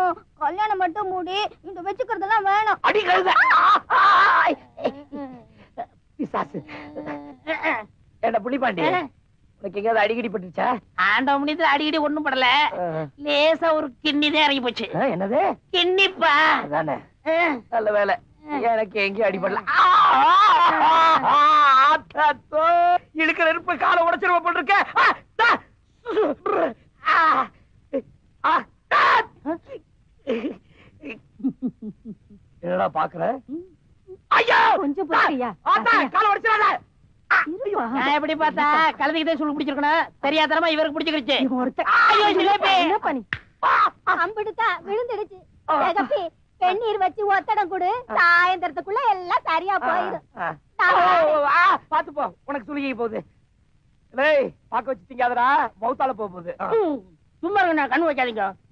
ஓ, கல்யாணம் மட்டும் மூடி இந்த வச்சுக்கிறதெல்லாம் வேணும். அடி கழுத. பிசாசு. என்ன புள்ளிப்பாண்டி உனக்கு எங்கேயாவது அடிக்கடி பட்டுச்சா ஆண்ட முடிந்து அடிக்கடி ஒண்ணும் படல. லேசா ஒரு கிண்ணி தான் இறங்கி போச்சு. என்னது? கிண்ணிப்பா. அதானே. நல்ல வேலை. எனக்கு எங்கேயும் அடிபடல இழுக்கிற நெருப்பு காலை உடைச்சிருவ போல் இருக்க ஆ, தா. ஆ, ஆ, தா. என்னடா பாக்குற? ஐயோ! கொஞ்சம். ஆத்தா, காலை உடைச்சிடாத. நான் எப்படி பார்த்தா கழுதைக்கு சொல்லி பிடிச்சிருக்கணும். தெரியாதனமா இவருக்கு பிடிச்சிருச்சு. ஐயோ, ஜிலேபி. என்ன பண்ணி அம்பிடுத்தா விழுந்துடுச்சு. ஏகப்பி வெந்நீர் வச்சு ஒத்தடம் கொடு. சாயந்தரத்துக்குள்ள எல்லாம் சரியா போயிடும் பாத்து போ. உனக்கு சுளுகி போகுது. டேய் பாக்க வச்சு திங்காதடா. மௌத்தால போக போகுது. சும்மா கண்ணு வைக்காதீங்க.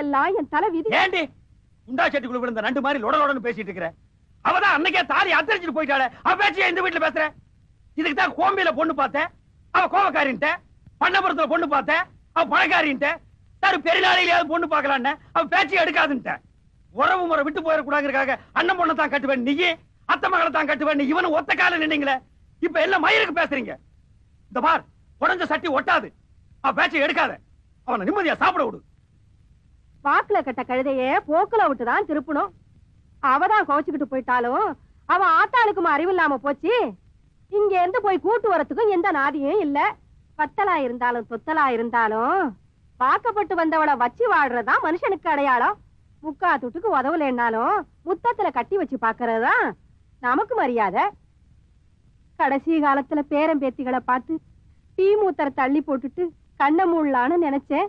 எல்லாம் என் தலை விதி ஏண்டி? உண்டா செட்டிக்குள்ள விழுந்த நண்டு மாதிரி லொடலொடன்னு பேசிட்டு இருக்கிற. அவதான் அன்னைக்கே தாலி அத்தரிச்சிட்டு போயிட்டாளே. அவ பேச்சியா இந்த வீட்டுல பேசுற. இதுக்கு தான் கோம்பியில பொண்ணு பார்த்தேன். அவ கோவக்காரின்ட்ட. பண்ணபுரத்துல பொண்ணு பார்த்தேன். அவ பணக்காரின்ட்ட. சார் பெருநாளையிலாவது பொண்ணு பார்க்கலான்னு. அவ பேச்சு எடுக்காதுன்ட்ட. உறவு முறை விட்டு போயிடக்கூடாதுக்காக அண்ணன் பொண்ணை தான் கட்டுவேன். நீ அத்தை மகளை தான் கட்டுவேன். நீ இவனு ஒத்த கால நின்னீங்களே. இப்ப எல்லாம் மயிருக்கு பேசுறீங்க? இந்த பார் உடஞ்ச சட்டி ஒட்டாது. அவ பேச்சை எடுக்காத. அவனை நிம்மதியா சாப்பிட விடு. வாக்குல கட்ட கழுதைய போக்குல விட்டு தான் திருப்பணும். அவதான் கோச்சுக்கிட்டு போயிட்டாலும் அவன் ஆத்தாளுக்கும் அறிவு இல்லாம போச்சு. இங்க இருந்து போய் கூட்டு வரத்துக்கும் எந்த நாதியும் இல்ல. பத்தலா இருந்தாலும் தொத்தலா இருந்தாலும் பார்க்கப்பட்டு வந்தவளை வச்சு வாடுறதா மனுஷனுக்கு அடையாளம். முக்கா துட்டுக்கு உதவலைன்னாலும் முத்தத்துல கட்டி வச்சு பாக்குறதுதான் நமக்கு மரியாதை. கடைசி காலத்துல பேரம்பேத்திகளை பார்த்து டீ மூத்தரை தள்ளி போட்டுட்டு கண்ணை மூடலான்னு நினைச்சேன்.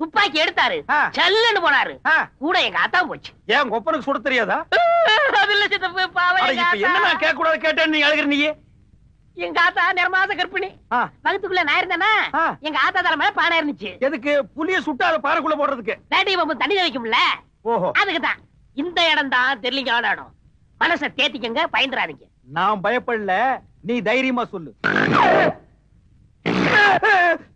துப்பாக்கி எடுத்தாரு. சல்லுன்னு போனாரு. கூட எங்க ஆத்தா போச்சு. ஏன் கொப்பனுக்கு சுட தெரியாதா? சித்தப்பு பாவம் என்ன. நான் கேட்க கூடாது கேட்டேன்னு நீ அழுகிற நீ எங்க ஆத்தா நிறமாச கற்பிணி வகுத்துக்குள்ள நான் இருந்தேனா. எங்க ஆத்தா தலை மேல பானை இருந்துச்சு. எதுக்கு? புளிய சுட்டு அதை பாறைக்குள்ள போடுறதுக்கு. வேட்டையை பம்பு தண்ணி வைக்கும்ல ஓஹோ. அதுக்குதான். இந்த இடம் தான் இடம் மனசை தேத்திக்கங்க பயந்துறாதீங்க நான் பயப்படல. நீ தைரியமா சொல்லு.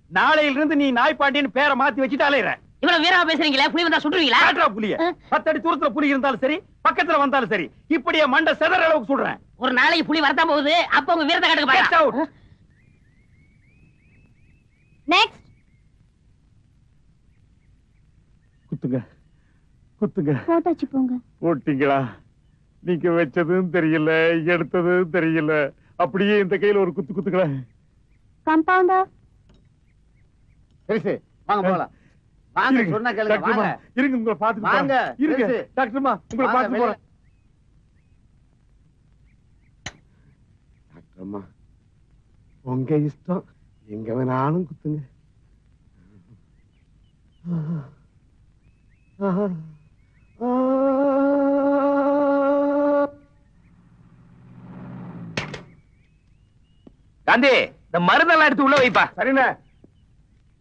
நாளையில இருந்து நீ நாய் பாண்டியன்னு பேரை மாத்தி வச்சுட்டு அலையிற. இவ்வளவு வீரமா பேசுறீங்களா? புலி வந்தா சுட்டுருவீங்களா? காட்டுறா புலிய. பத்தடி தூரத்துல புலி இருந்தாலும் சரி பக்கத்துல வந்தாலும் சரி இப்படியே மண்டை செதற அளவுக்கு சொல்றேன் ஒரு நாளைக்கு புலி வரத்தான் போகுது. அப்ப உங்க வீரத்தை கட்டுக்க out. நெக்ஸ்ட் குத்துங்க. குத்துங்க. போட்டாச்சு போங்க. போட்டீங்களா? நீங்க வச்சதும் தெரியல எடுத்ததும் தெரியல. அப்படியே இந்த கையில ஒரு குத்து குத்துங்களேன். கம்பவுண்டா பெருசு வாங்க போலாம் வாங்க. சொன்னா கேளுங்க வாங்க இருங்க உங்களை பாத்துட்டு வாங்க. இருங்க. டாக்டர்மா உங்களை வெளிய. போறேன் டாக்டர்மா உங்க இஷ்டம் எங்க வேணாலும் குத்துங்க காந்தி இந்த மருந்தெல்லாம் எடுத்து உள்ள வைப்பா சரிண்ணே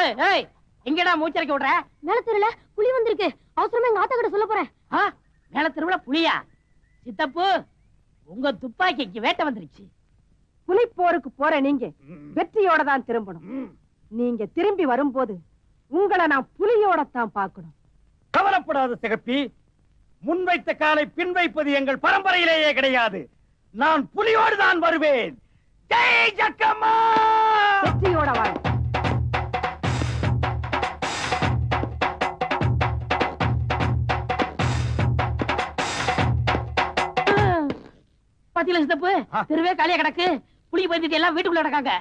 ஏய், எங்கடா மூச்சரைக்க விடுற? மேலத்தூர்ல புலி வந்திருக்கு. அவசரமா எங்க ஆத்தா கிட்ட சொல்ல போறேன். ஆ, மேல திருவிழா புலியா? சித்தப்பு உங்க துப்பாக்கிக்கு வேட்டை வந்துருச்சு. புலி போருக்கு போற நீங்க வெற்றியோட தான் திரும்பணும். நீங்க திரும்பி வரும்போது உங்களை நான் புலியோட தான் பார்க்கணும். கவலைப்படாத சிகப்பி. முன்வைத்த காலை பின் வைப்பது எங்கள் பரம்பரையிலேயே கிடையாது. நான் புலியோடு தான் வருவேன். ஜெய் ஜக்கம்மா! வெற்றியோட வாழ. பாத்தீங்களா சித்தப்பு. தெருவே காலியா கிடக்கு. புலி பயந்துட்டு எல்லாம் வீட்டுக்குள்ள கிடக்காங்க.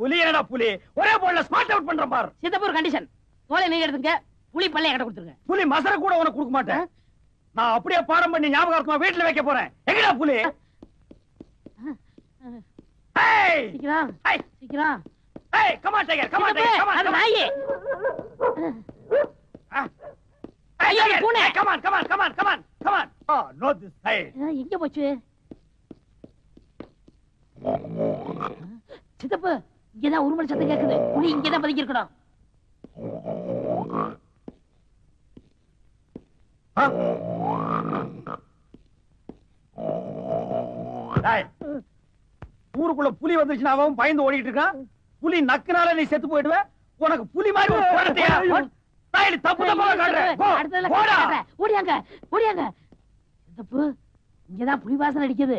புலி என்னடா புலி? ஒரே போல ஸ்மார்ட் அவுட் பண்ற பார். சித்தப்பு ஒரு கண்டிஷன் தோலை நீங்க எடுத்துங்க புலி பல்ல என்கிட்ட கொடுத்துருங்க. புலி மசர கூட உனக்கு கொடுக்க மாட்டேன். நான் அப்படியே பாடம் பண்ணி ஞாபகம் வீட்டுல வைக்க போறேன். எங்கடா புலி? ஏய்! சீக்கிரம். சீக்கிரம். ஏய் come on tiger come on சித்தப்பு, டைகர் கம் ஆன் அது நாயே. ஐயோ, பூனை. Come on come on come on come on come on ah no this side எங்க போச்சு? சித்தப்பு இங்கதான் உருமல் சத்தம் கேக்குது? புலி இங்கதான் பதுங்கி இருக்கணும் ஊருக்குள்ள புலி வந்துச்சுன்னா அவன் பயந்து ஓடிட்டு இருக்கான். புலி நக்குனால நீ செத்து போயிடுவ. உனக்கு புலி மாதிரி தப்பு தப்பா காட்டுறேன். ஓடியாங்க ஓடியாங்க. இங்கதான் புலி வாசனை அடிக்குது.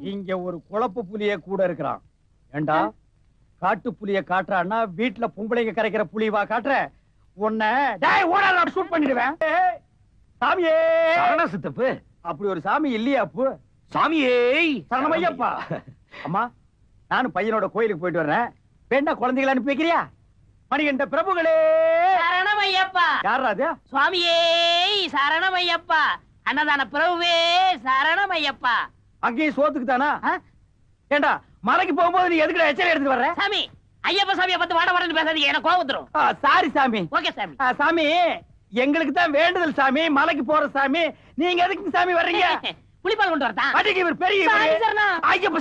இங்க ஒரு குழப்பு புலிய கூட இருக்கிறான். ஏண்டா? காட்டு புலிய காட்டுறான்னா வீட்டுல பொம்பளைங்க கரைக்கிற புலிவா காட்டுற? உன்னை ஷூட் பண்ணிடுவேன். சாமியே. சித்தப்பு. அப்படி ஒரு சாமி இல்லையா அப்பு? சாமியே. சரணமையப்பா அம்மா நானும் பையனோட கோயிலுக்கு போயிட்டு வர்றேன். வேண்டா குழந்தைகளை அனுப்பி வைக்கிறியா? மணிகண்ட பிரபுகளே. சரணம் ஐயப்பா. யாரா அது? சுவாமியே சரணம் ஐயப்பா. அன்னதான பிரபுவே சரணம் ஐயப்பா. அங்கேயும் சோத்துக்கு தானா? ஏண்டா மலைக்கு போகும்போது நீ எதுக்குடா எச்சரி எடுத்து வர்ற? சாமி ஐயப்ப சாமியை பார்த்து வாட வாடன்னு பேசாதீங்க எனக்கு கோவம் வந்துரும். சாரி சாமி. ஓகே சாமி. சாமி எங்களுக்கு தான் வேண்டுதல் சாமி மலைக்கு போற சாமி. நீங்க எதுக்கு சாமி வர்றீங்க? புளிப்பால் கொண்டு வரதா அடிக்கு இவர் பெரிய ஐயப்ப